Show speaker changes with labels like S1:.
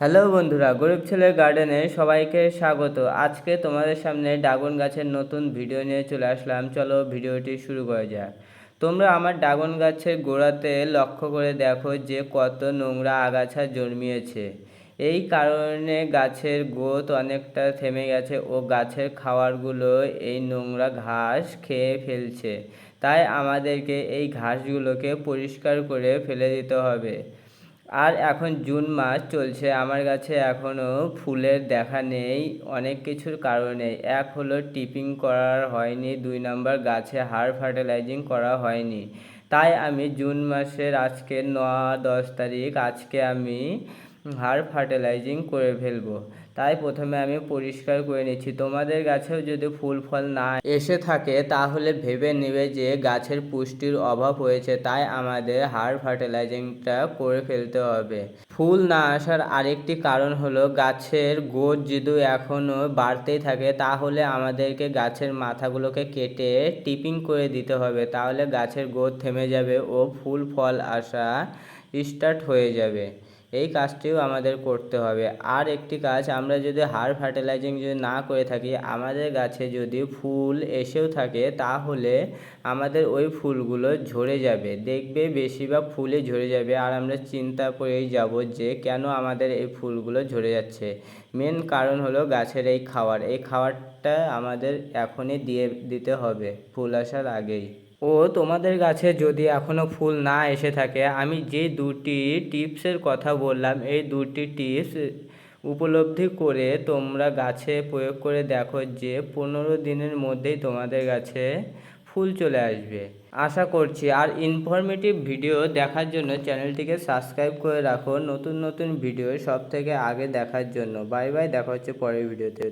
S1: Hello বন্ধুরা, গরিব ছেলের গার্ডেনে সবাইকে স্বাগত। আজকে তোমাদের সামনে ড্রাগন গাছের নতুন ভিডিও নিয়ে চলে আসলাম। চলো ভিডিওটি শুরু করা যাক। তোমরা আমার ড্রাগন গাছের গোড়াতে লক্ষ্য করে দেখো যে কত নোংরা আগাছা জন্মিয়েছে। এই কারণে গাছের গ্রোথ অনেকটা থেমে গেছে ও গাছের খাওয়ারগুলো এই নোংরা ঘাস খেয়ে ফেলছে। তাই আমাদেরকে এই ঘাসগুলোকে পরিষ্কার করে ফেলে দিতে হবে। আর এখন জুন মাস চলছে। আমার কাছে এখনও ফুলের দেখা নেই, অনেক কিছুর কারণে এক হলো টিপিং করার হয়নি, দুই নম্বর গাছে হার ফার্টিলাইজিং করা হয়নি। তাই আমি জুন মাসের আজকে ন দশ তারিখ, আজকে আমি হার ফার্টিলাইজিং করে ফেলব। তাই প্রথমে আমি পরিষ্কার করে নিচ্ছি। তোমাদের গাছেও যদি ফুল ফল না এসে থাকে, তাহলে ভেবে নেবে যে গাছের পুষ্টির অভাব হয়েছে, তাই আমাদের হার ফার্টিলাইজিংটা করে ফেলতে হবে। ফুল না আসার আরেকটি কারণ হলো, গাছের গোদ যদি এখনও বাড়তেই থাকে, তাহলে আমাদেরকে গাছের মাথাগুলোকে কেটে টিপিং করে দিতে হবে। তাহলে গাছের গোদ থেমে যাবে ও ফুল ফল আসা স্টার্ট হয়ে যাবে। এই কাজটিও আমাদের করতে হবে। আর একটি কাজ, আমরা যদি হার ফার্টিলাইজিং যদি না করে থাকি, আমাদের গাছে যদি ফুল এসেও থাকে, তাহলে আমাদের ওই ফুলগুলো ঝরে যাবে। দেখবে বেশিরভাগ ফুলে ঝরে যাবে। আর আমরা চিন্তা করেই যাব যে কেন আমাদের এই ফুলগুলো ঝরে যাচ্ছে। মেন কারণ হলো গাছের এই খাবার এই খাবারটা আমাদের এখনই দিয়ে দিতে হবে, ফুল আসার আগেই। ও তোমাদের গাছে যদি এখনও ফুল না এসে থাকে, আমি যে দুটি টিপসের কথা বললাম, এই দুটি টিপস উপলব্ধি করে তোমরা গাছে প্রয়োগ করে দেখো যে পনেরো দিনের মধ্যেই তোমাদের গাছে ফুল চলে আসবে। আশা করছি আর ইনফরমেটিভ ভিডিও দেখার জন্য চ্যানেলটিকে সাবস্ক্রাইব করে রাখো। নতুন নতুন ভিডিও সব থেকে আগে দেখার জন্য। বাই বাই দেখা হচ্ছে পরের ভিডিওতে